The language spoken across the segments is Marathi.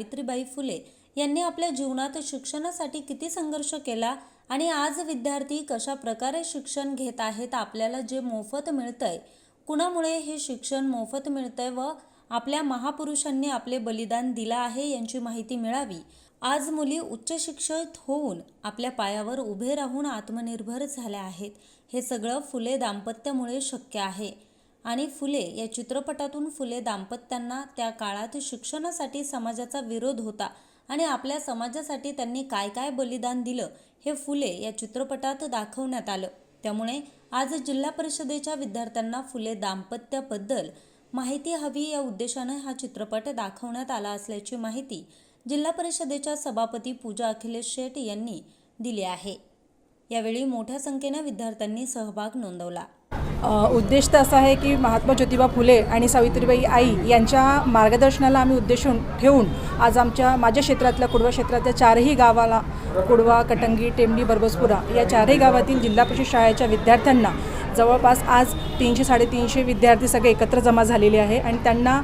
सावित्रीबाई फुले यांनी आपल्या जीवनात शिक्षणासाठी किती संघर्ष केला आणि आज विद्यार्थी कशा प्रकारे शिक्षण घेत आहेत आपल्याला जे मोफत मिळतंय कुणामुळे हे शिक्षण मोफत मिळतंय व आपल्या महापुरुषांनी आपले बलिदान दिलं आहे यांची माहिती मिळावी. आज मुली उच्च शिक्षित होऊन आपल्या पायावर उभे राहून आत्मनिर्भर झाल्या आहेत. हे सगळं फुले दाम्पत्यामुळे शक्य आहे. आणि फुले या चित्रपटातून फुले दाम्पत्यांना त्या काळात शिक्षणासाठी समाजाचा विरोध होता आणि आपल्या समाजासाठी त्यांनी काय काय बलिदान दिलं हे फुले या चित्रपटात दाखवण्यात आलं. त्यामुळे आज जिल्हा परिषदेच्या विद्यार्थ्यांना फुले दाम्पत्याबद्दल माहिती हवी या उद्देशानं हा चित्रपट दाखवण्यात आला असल्याची माहिती जिल्हा परिषदेच्या सभापती पूजा अखिलेश शेठ यांनी दिली आहे. यावेळी मोठ्या संख्येनं विद्यार्थ्यांनी सहभाग नोंदवला. उद्देश तर असा आहे की महात्मा ज्योतिबा फुले आणि सावित्रीबाई आई यांच्या मार्गदर्शनाला आम्ही उद्देशून ठेवून आज आमच्या माझ्या क्षेत्रातल्या कुडवा क्षेत्रातल्या चारही गावाला कुडवा कटंगी टेंबडी बरबसपुरा या चारही गावातील जिल्हा परिषद शाळेच्या विद्यार्थ्यांना जवळपास आज तीनशे साडेतीनशे विद्यार्थी सगळे एकत्र जमा झालेले आहे आणि त्यांना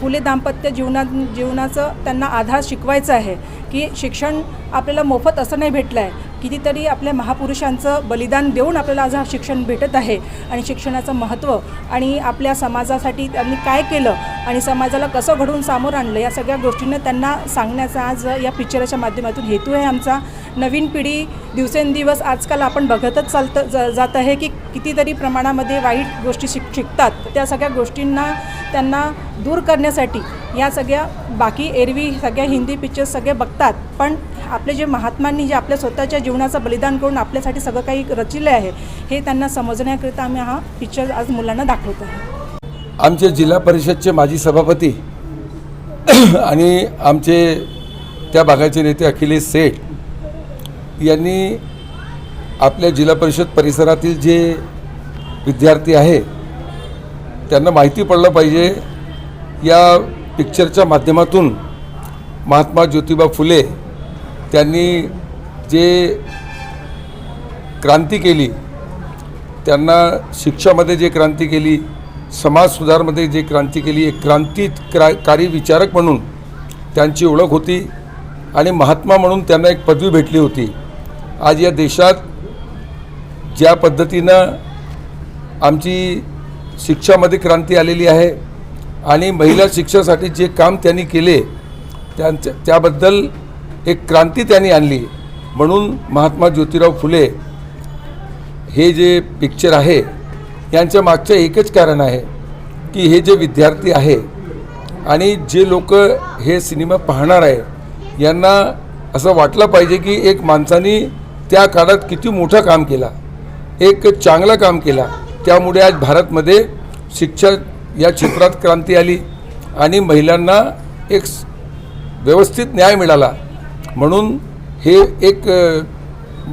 फुले दाम्पत्य जीवनात जीवनाचं त्यांना आधार शिकवायचा आहे की शिक्षण आपल्याला मोफत असं नाही भेटलं आहे कितीतरी आपल्या महापुरुषांचं बलिदान देऊन आपल्याला आज हा शिक्षण भेटत आहे आणि शिक्षणाचं महत्त्व आणि आपल्या समाजासाठी त्यांनी काय केलं आणि समाजाला कसं घडवून सामोरं आणलं या सगळ्या गोष्टींना त्यांना सांगण्याचा आज या पिक्चरच्या माध्यमातून हेतू आहे आमचा. नवीन पिढी दिवसेंदिवस आजकाल आपण बघतच चालतं ज जात आहे की कितीतरी प्रमाणामध्ये वाईट गोष्टी शिक शिकतात. त्या सगळ्या गोष्टींना त्यांना दूर करण्यासाठी या सगळ्या बाकी एरवी सगळ्या हिंदी पिक्चर्स सगळे बघतात. पण आपले जे महात्मांनी जे आपल्या स्वतःच्या जीवनाचं बलिदान करून आपल्यासाठी सगळं काही रचिले आहे हे त्यांना समजण्याकरिता आम्ही हा पिक्चर आज मुलांना दाखवत आहे. आमचे जिल्हा परिषदचे माजी सभापती आणि आमचे त्या भागाचे नेते अखिलेश सेठ यांनी आपल्या जिल्हा परिषद परिसरातील जे विद्यार्थी आहे त्यांना माहिती पडलं पाहिजे. या पिक्चरच्या माध्यमातून महात्मा ज्योतिबा फुले त्यांनी जे क्रांती केली त्यांना शिक्षामध्ये जे क्रांती केली समाज सुधारमध्ये जे क्रांती केली एक क्रांती क्रा कारी विचारक म्हणून त्यांची ओळख होती आणि महात्मा म्हणून त्यांना एक पदवी भेटली होती. आज या देशात ज्या पद्धतीनं आमची शिक्षामध्ये क्रांती आलेली आहे आणि महिला शिक्षणासाठी जे काम त्यांनी केले त्यांच्या त्याबद्दल एक क्रांती त्यांनी आणली. म्हणून महात्मा ज्योतिराव फुले हे जे पिक्चर आहे यांच्या मागचं एकच कारण आहे की हे जे विद्यार्थी आहे आणि जे लोक हे सिनेमा पाहणार आहे यांना असं वाटलं पाहिजे की एक माणसानी त्या काळात किती मोठं काम केला एक चांगलं काम केला. त्यामुळे आज भारतमध्ये शिक्षा या क्षेत्रात क्रांती आली आणि महिलांना एक व्यवस्थित न्याय मिळाला. म्हणून हे एक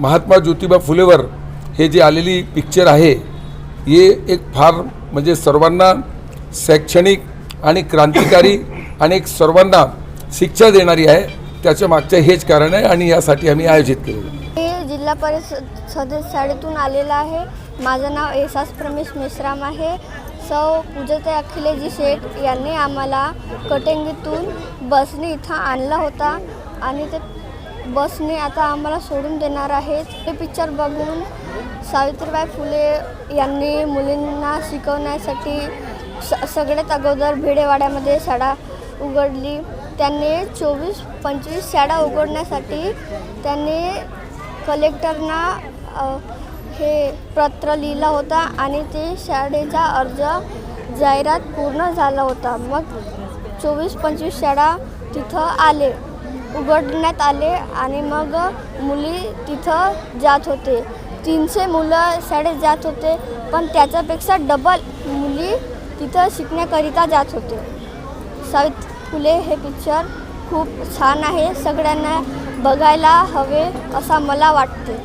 महात्मा ज्योतिबा फुलेवर हे जे आलेली पिक्चर आहे हे एक फार म्हणजे सर्वांना शैक्षणिक आणि क्रांतिकारी आणि एक सर्वांना शिक्षा देणारी आहे. त्याच्या मागचं हेच कारण आहे आणि यासाठी आम्ही आयोजित केलेलं आहे. जिल्हा परिषद सदस्य शाळेतून आलेला आहे. माझं नाव एसास प्रमेश मेश्राम आहे. सौ पूजते अखिलेजी शेठ यांनी आम्हाला कटेंगीतून बसने इथं आणला होता. आणि ते बसने आता आम्हाला सोडून देणार आहेत. ते पिक्चर बघून सावित्रीबाई फुले यांनी मुलींना शिकवण्यासाठी स सगळ्यात अगोदर भिडेवाड्यामध्ये शाळा उघडली. त्यांनी चोवीस पंचवीस शाळा उघडण्यासाठी त्यांनी कलेक्टरना हे पत्र लिहिलं होता आणि ते शाळेचा अर्ज जाहिरात पूर्ण झाला होता. मग चोवीस पंचवीस शाळा तिथं आले उघडण्यात आले आणि मग मुली तिथं जात होते. तीनशे मुलं शाळेत जात होते पण त्याच्यापेक्षा डबल मुली तिथं शिकण्याकरिता जात होते. सावित फुले हे पिक्चर खूप छान आहे. सगळ्यांना बघायला हवे असा मला वाटते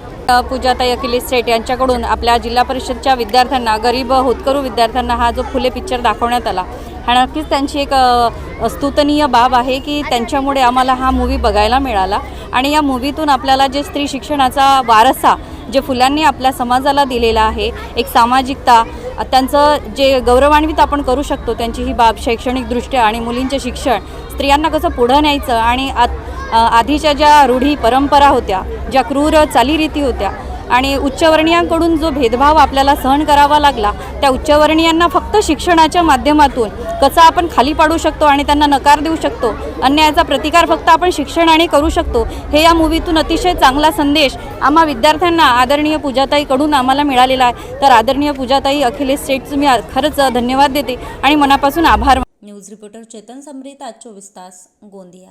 पूजाताई अखिलेश सेठ यांच्याकडून आपल्या जिल्हा परिषदच्या विद्यार्थ्यांना गरीब होतकरू विद्यार्थ्यांना हा जो फुले पिक्चर दाखवण्यात आला. हा नक्कीच त्यांची एक स्तुतनीय बाब आहे की त्यांच्यामुळे आम्हाला हा मूवी बघायला मिळाला. आणि या मूवीतून आपल्याला जे स्त्री शिक्षणाचा वारसा जे फुलांनी आपल्या समाजाला दिलेला आहे एक सामाजिकता त्यांचं जे गौरवान्वित आपण करू शकतो त्यांची ही बाब शैक्षणिकदृष्ट्या आणि मुलींचे शिक्षण स्त्रियांना कसं पुढं न्यायचं आणि आत आधीच्या ज्या रूढी परंपरा होत्या ज्या क्रूर चालीरीती होत्या आणि उच्चवर्णीयांकडून जो भेदभाव आपल्याला सहन करावा लागला त्या उच्चवर्णीयांना फक्त शिक्षणाच्या माध्यमातून कसा आपण खाली पाडू शकतो आणि त्यांना नकार देऊ शकतो अन्यायाचा प्रतिकार फक्त आपण शिक्षणाने करू शकतो हे या मूवीतून अतिशय चांगला संदेश आम्हा विद्यार्थ्यांना आदरणीय पूजाताईकडून आम्हाला मिळालेला आहे. तर आदरणीय पूजाताई अखिलेश सेठचं मी खरंच धन्यवाद देते आणि मनापासून आभार न्यूज रिपोर्टर चेतन समरीत आज चोवीस तास गोंदिया.